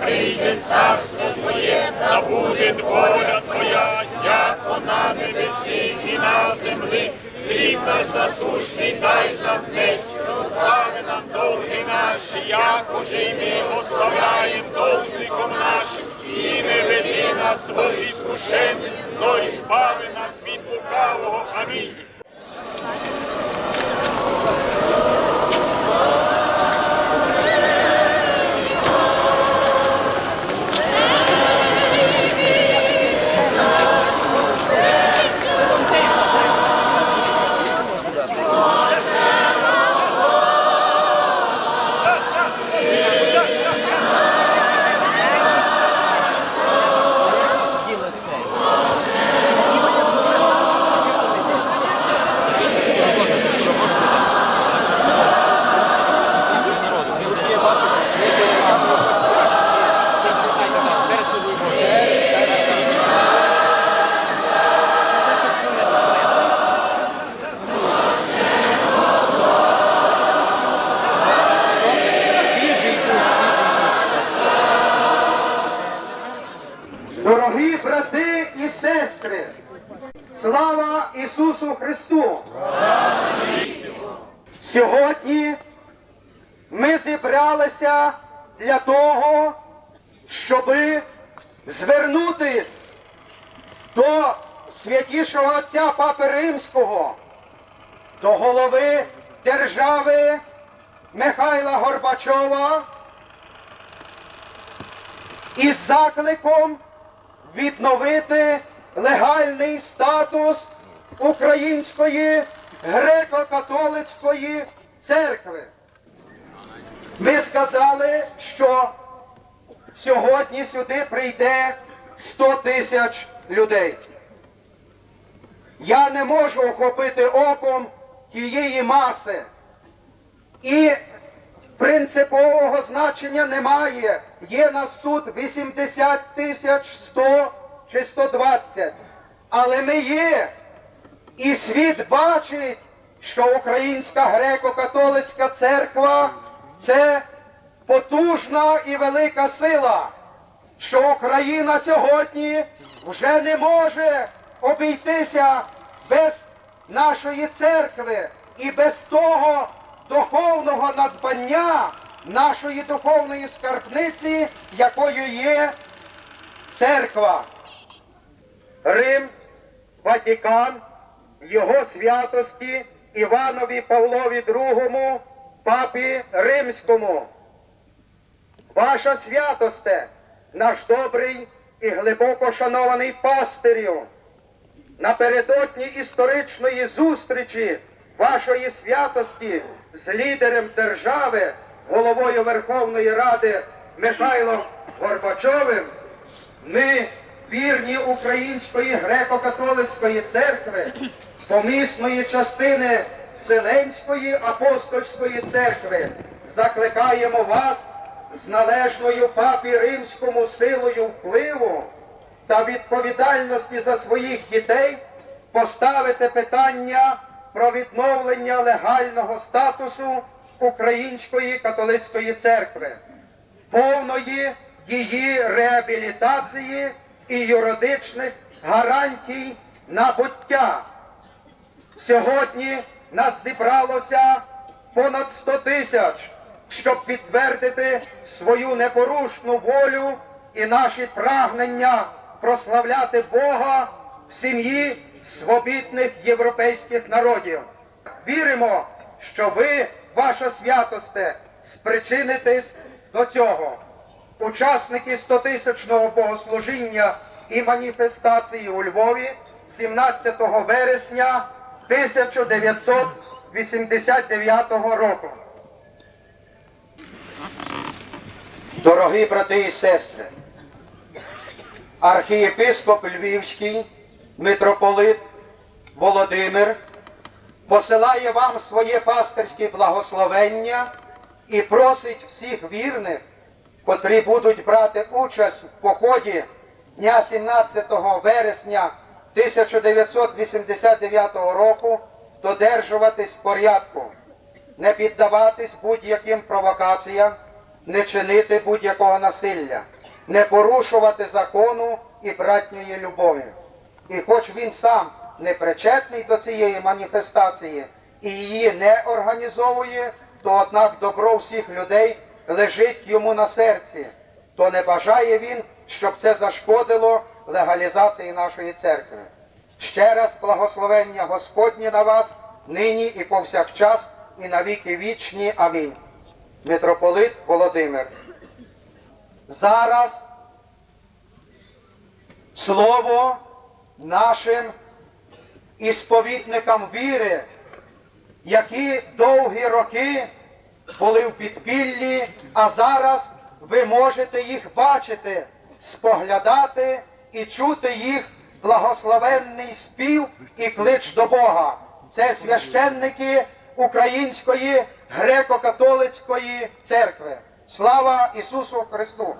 прийде царство Твоє, та буде воля Твоя, як на небесі і на землі. Хліб наш насущний дай нам днес, розстави нам довги наші, як уже й ми оставляємо довжником нашим, і не веди нас в іскушення, но й збави нас від лукавого. Амінь. Ісусу Христу! Сьогодні ми зібралися для того, щоб звернутись до святішого отця Папи Римського, до голови держави Михайла Горбачова із закликом відновити легальний статус Української греко-католицької церкви. Ми сказали, що сьогодні сюди прийде 100 тисяч людей. Я не можу охопити оком тієї маси. І принципового значення немає. Є нас тут 80 тисяч 100 чи 120. Але ми є. І світ бачить, що Українська греко-католицька церква це потужна і велика сила, що Україна сьогодні вже не може обійтися без нашої церкви і без того духовного надбання нашої духовної скарбниці, якою є церква. Рим, Ватикан, його святості Іванові Павлові II, папі Римському. Ваша святосте, наш добрий і глибоко шанований пастирю, напередодні історичної зустрічі вашої святості з лідером держави, головою Верховної Ради Михайлом Горбачовим, ми, вірні Української греко-католицької церкви, помісної частини Вселенської апостольської церкви, закликаємо вас з належною папі римському силою впливу та відповідальності за своїх дітей поставити питання про відновлення легального статусу Української католицької церкви, повної її реабілітації і юридичних гарантій набуття. Сьогодні нас зібралося понад 100 тисяч, щоб підтвердити свою непорушну волю і наші прагнення прославляти Бога в сім'ї свобідних європейських народів. Віримо, що ви, ваша святосте, спричинитесь до цього. Учасники 100-тисячного богослужіння і маніфестації у Львові 17 вересня 1989 року. Дорогі брати і сестри, архієпископ Львівський, митрополит Володимир посилає вам своє пастирське благословення і просить всіх вірних, котрі будуть брати участь в поході дня 17 вересня 1989 року, додержуватись порядку, не піддаватись будь-яким провокаціям, не чинити будь-якого насилля. не порушувати закону і братньої любові. І хоч він сам не причетний до цієї маніфестації і її не організовує, то однак добро всіх людей лежить йому на серці, то не бажає він, щоб це зашкодило легалізації нашої церкви. Ще раз благословення Господнє на вас, нині і повсякчас, і на віки вічні. Амінь. Митрополит Володимир. Зараз слово нашим ісповідникам віри, які довгі роки були в підпіллі, а зараз ви можете їх бачити, споглядати і чути їх благословенний спів і клич до Бога. Це священники Української греко-католицької церкви. Слава Ісусу Христу!